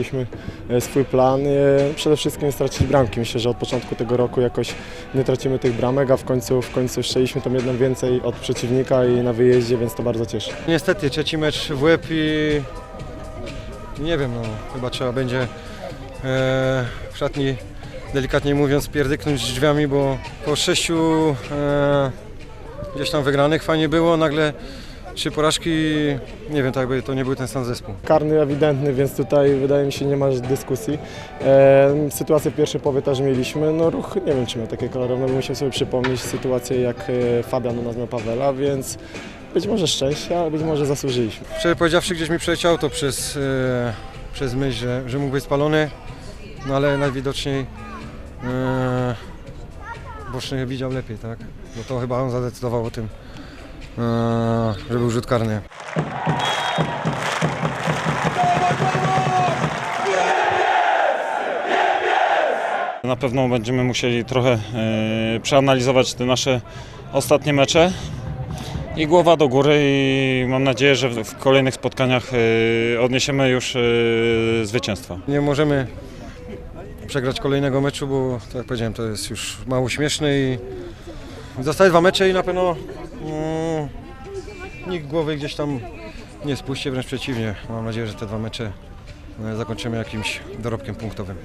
mieliśmy e, swój plan. e, Przede wszystkim nie stracić bramki. Myślę, że od początku tego roku jakoś nie tracimy tych bramek, a w końcu, w końcu strzeliśmy tą jedną więcej od przeciwnika i na wyjeździe, więc to bardzo cieszy. Niestety trzeci mecz w łeb i nie wiem, no chyba trzeba będzie e, w szatni delikatnie mówiąc pierdyknąć drzwiami, bo po sześciu e, gdzieś tam wygranych fajnie było, nagle trzy porażki, nie wiem, tak jakby to nie był ten sam zespół. Karny ewidentny, więc tutaj wydaje mi się nie ma dyskusji. E, sytuację w pierwszej połowie też mieliśmy. No ruch nie wiem czy miał takie kolorowe, bo musiał sobie przypomnieć sytuację jak e, Fabian u nas miał Pawela, więc być może szczęście, ale być może zasłużyliśmy. Szczerze powiedziawszy, gdzieś mi przeleciało to przez, e, przez myśl, że, że mógł być spalony, no ale najwidoczniej e, Boczny widział lepiej, tak? No to chyba on zadecydował o tym, że był rzut karny. Na pewno będziemy musieli trochę e, przeanalizować te nasze ostatnie mecze i głowa do góry i mam nadzieję, że w, kolejnych spotkaniach e, odniesiemy już zwycięstwa. Nie możemy przegrać kolejnego meczu, bo tak jak powiedziałem, to jest już mało śmieszne i zostały dwa mecze i na pewno mm, nikt głowy gdzieś tam nie spuści, wręcz przeciwnie. Mam nadzieję, że te dwa mecze e, zakończymy jakimś dorobkiem punktowym.